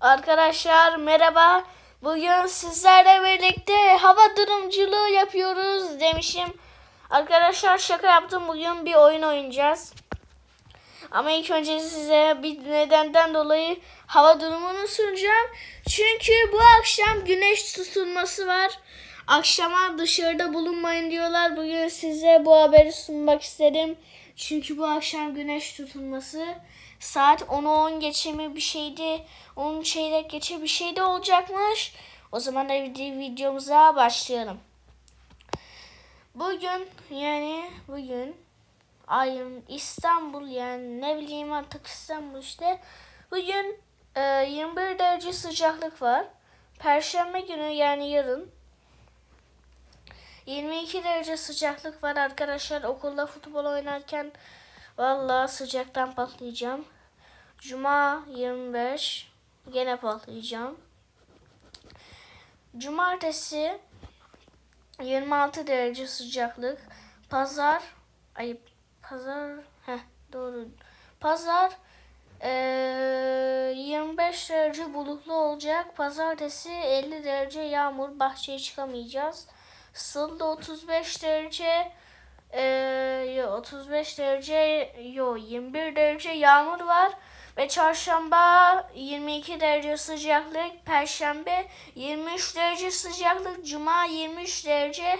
Arkadaşlar merhaba. Bugün sizlerle birlikte hava durumculuğu yapıyoruz demişim. Arkadaşlar şaka yaptım. Bugün bir oyun oynayacağız. Ama ilk önce size bir nedenden dolayı hava durumunu sunacağım. Çünkü bu akşam güneş tutulması var. Akşama dışarıda bulunmayın diyorlar. Bugün size bu haberi sunmak istedim. Çünkü bu akşam güneş tutulması saat 10'u 10 geçe mi bir şeydi. 10 çeyrek geçe bir şey de olacakmış. O zaman da vid- videomuza başlayalım. Bugün yani bugün ayın İstanbul yani ne bileyim artık İstanbul işte. Bugün e, 21 derece sıcaklık var. Perşembe günü yani yarın 22 derece sıcaklık var arkadaşlar. Okulda futbol oynarken vallahi sıcaktan patlayacağım. Cuma 25 gene patlayacağım. Cumartesi 26 derece sıcaklık. Pazar ay pazar heh doğru. Pazar eee, 25 derece bulutlu olacak. Pazartesi 50 derece yağmur. Bahçeye çıkamayacağız. Salı 35 derece eee, yo, 35 derece yo 21 derece yağmur var. Ve çarşamba 22 derece sıcaklık. Perşembe 23 derece sıcaklık. Cuma 23 derece.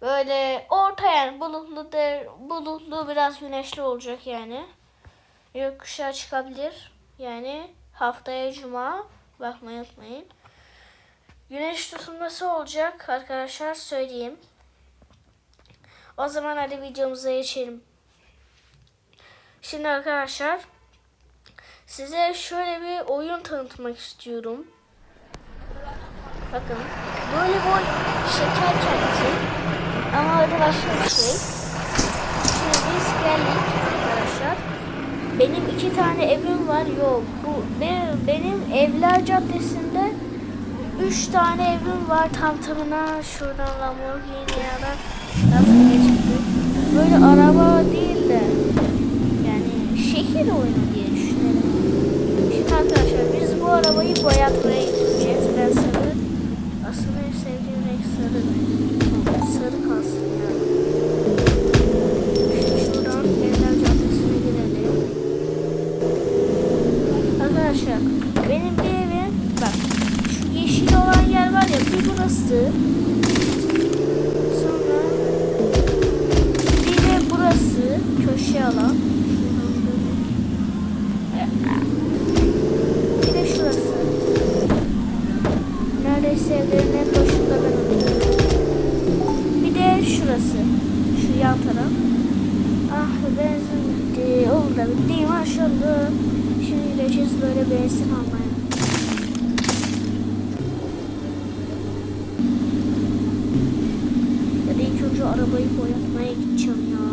Böyle orta yani bulutlu der, bulutlu biraz güneşli olacak yani. Yokuşa çıkabilir. Yani haftaya cuma bakmayı unutmayın. Güneş tutulması olacak arkadaşlar söyleyeyim. O zaman hadi videomuza geçelim. Şimdi arkadaşlar size şöyle bir oyun tanıtmak istiyorum. Bakın böyle oyun şeker kenti ama adı başka bir şey. Şimdi biz geldik arkadaşlar. Benim iki tane evim var. Yok bu be- benim Evler Caddesi'nde üç tane evim var tam tamına. Şuradan Lamborghini da nasıl geçti? Böyle araba değil de yani şehir oyunu diye düşünelim. Şimdi arkadaşlar biz bu arabayı boyatmaya gideceğiz. Ben sarı. Aslında en sevdiğim renk sarı. Sarı kalsın yani. Şuradan Evler Caddesi'ne girelim. Arkadaşlar benim bir evim bak şu yeşil olan yer var ya bir burası. Sonra bir de burası köşe alan. Bir de şurası. Neredeyse evlerin en başında ben oturuyorum. Bir de şurası. Şu yan taraf. Ah benzin bitti. Oldu da bitti maşallah. Şimdi gideceğiz böyle benzin almaya. Önce arabayı boyatmaya gideceğim ya.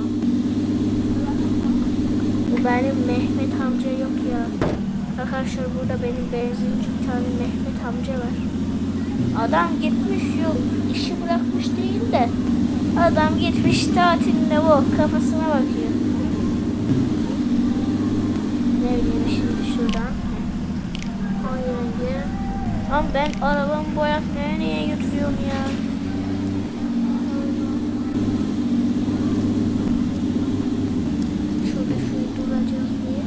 Bu benim Mehmet amca yok ya. Arkadaşlar burada benim benzinci tane Mehmet amca var. Adam gitmiş yok. işi bırakmış değil de. Adam gitmiş tatilinde bu kafasına bakıyor. Ne bileyim şimdi şuradan. Ama ben arabamı boyatmaya niye götürüyorum ya? Şurada şurayı duracağız diye.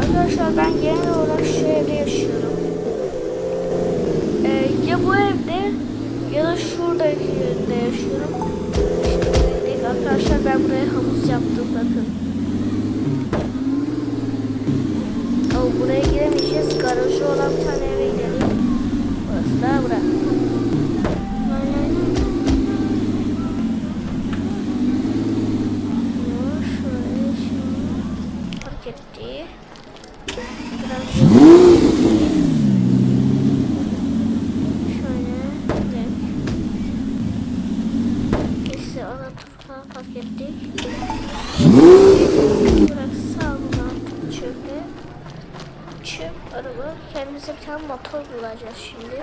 Arkadaşlar ben genel olarak şu evde yaşıyorum. Ee, ya bu evde ya da evde yaşıyorum. Şimdi arkadaşlar ben buraya havuz yaptım bakın. Oh, buraya giremeyeceğiz. Garajı olan bir tane eve gidelim. Burası da bura. Şöyle fark etti. Motor bulacağız şimdi.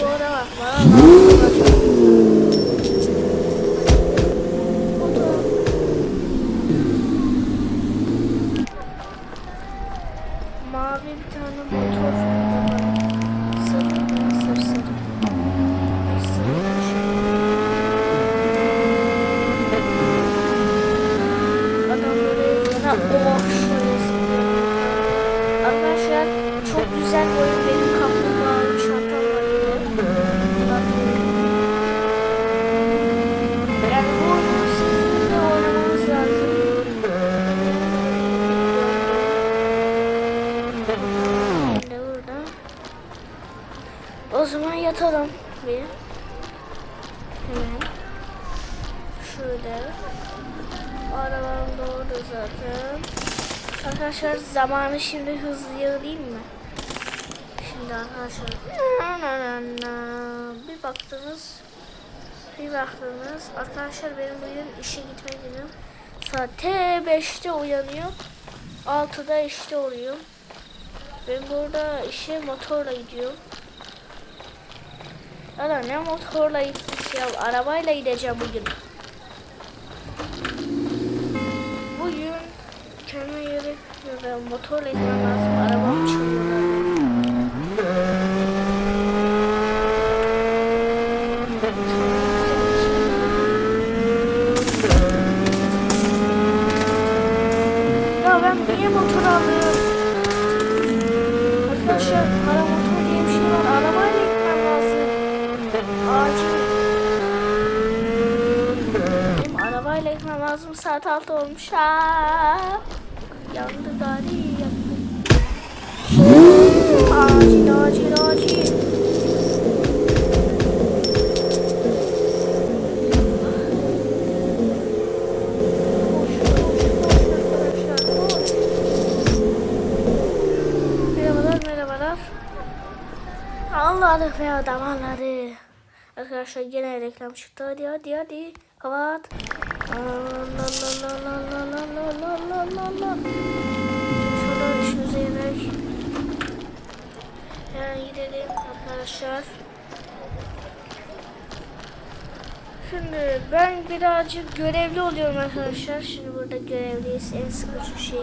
Bu araba bana Çok güzel oyun benim kaplumbağalı çantam var bir de. Lazım. Ben de. O zaman yatalım bir. Hemen. Şöyle. Arabam doğru zaten. Arkadaşlar zamanı şimdi hızlı yığılayım mı? Şimdi arkadaşlar. Bir baktınız. Bir baktınız. Arkadaşlar benim bugün işe gitme günüm. Saat T5'te uyanıyor. 6'da işte oluyor. Ben burada işe motorla gidiyorum. Ana ne motorla gitmiş ya. Arabayla gideceğim. Bugün ben motorla gitmem lazım. Ya ben niye motor alıyorum? Arkadaşlar para motor diye bir şey var. Arabayla gitmem lazım. Acil. Benim arabayla gitmem lazım. Saat 6 olmuş. Aa, yandı gari yandı. Acil acil acil. Allah'ım ya adam anladı. Arkadaşlar gene reklam çıktı. Hadi hadi hadi. Kapat. Şuradan işimize yemek. Hemen gidelim arkadaşlar. Şimdi ben birazcık görevli oluyorum arkadaşlar. Şimdi burada görevliyiz. En sıkıcı şey.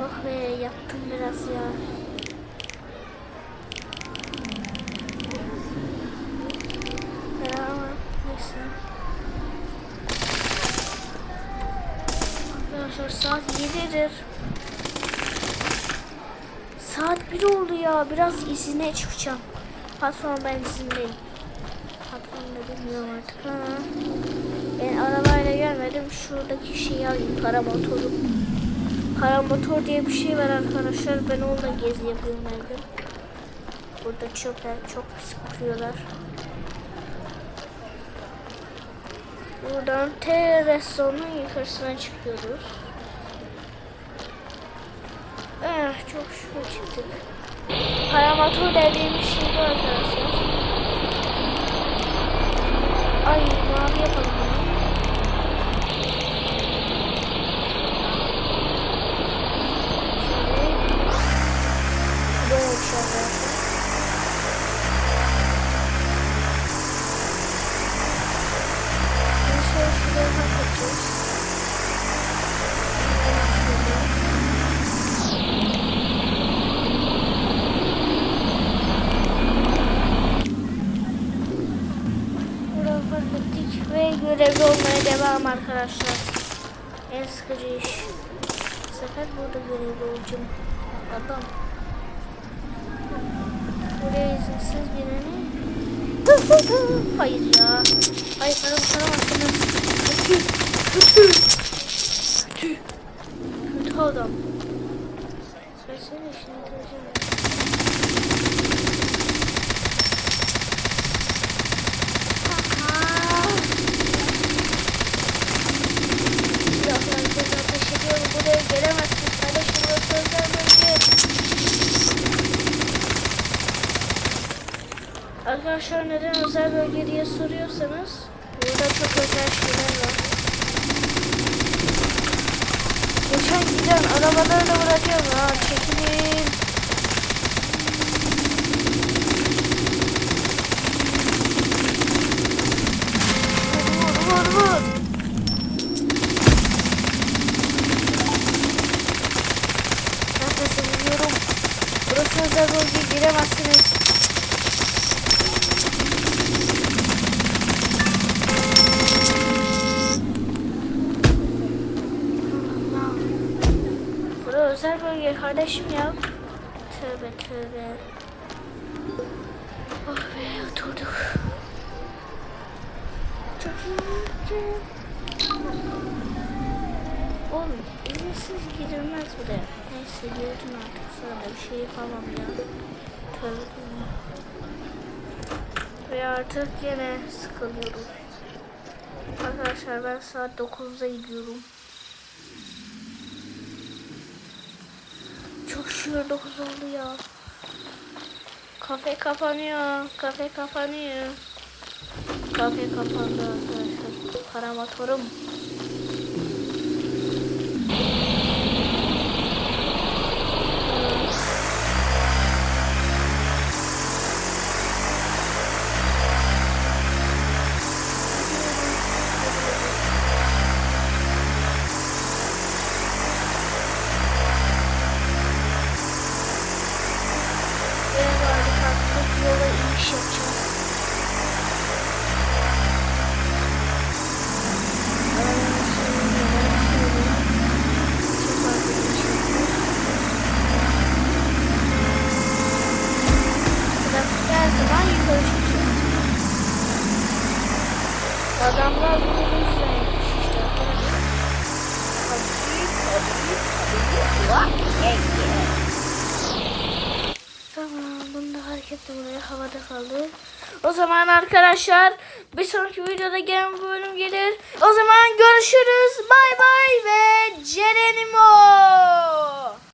Oh be yattım biraz. Ya ama neyse. Arkadaşlar 7'dir. Saat 1 oldu ya. Biraz izine çıkacağım. Patron ben izindeyim. Patron da bilmiyorum artık ha. Ben arabayla gelmedim. Şuradaki şeyi alayım. Para motoru. Para motor diye bir şey var arkadaşlar. Ben onunla gezi yapıyorum her. Burada çöpler çok sıkıyorlar. Buradan T restoranın yukarısına çıkıyoruz. Çok şükür çıktık. Paramotor dediğimiz şey bu arkadaşlar. Ay mavi yapalım bunu. Arkadaşlar. En sıkıcı iş. Bu sefer burada görevli olacağım. Adam. Buraya izinsiz gireni. Hayır ya. Hayır para tutamazsınız. Kötü. Kötü. Kötü. Kötü adam. Ben senin işini bitireceğim. Silahlar göz ateş ediyorum. Buraya gelemezsin kardeşim. Burası özel bölge. Arkadaşlar neden özel bölge diye soruyorsanız burada çok özel şeyler var. Geçen giden arabaları da bırakıyorum ha çekilin. Kardeşim ya. Tövbe tövbe. Oh be oturduk. Oğlum İzinsiz girilmez buraya. Neyse girdin artık sana bir şey yapamam ya. Tövbe. Ve artık yine sıkılıyoruz. Arkadaşlar ben saat 9'da gidiyorum. Çok şükür 9 oldu ya. Kafe kapanıyor. Kafe kapanıyor. Kafe kapandı arkadaşlar. Paramatorum. Ve yaptık. Trafik her zaman yukarı çıkacağız. Adamlar bunu yapmış işte. Tabii tabii tabii. Vah, ye, ye. Hepsi bunlar havada kaldı. O zaman arkadaşlar bir sonraki videoda gelen bölüm gelir. O zaman görüşürüz. Bay bay ve Cerenimo.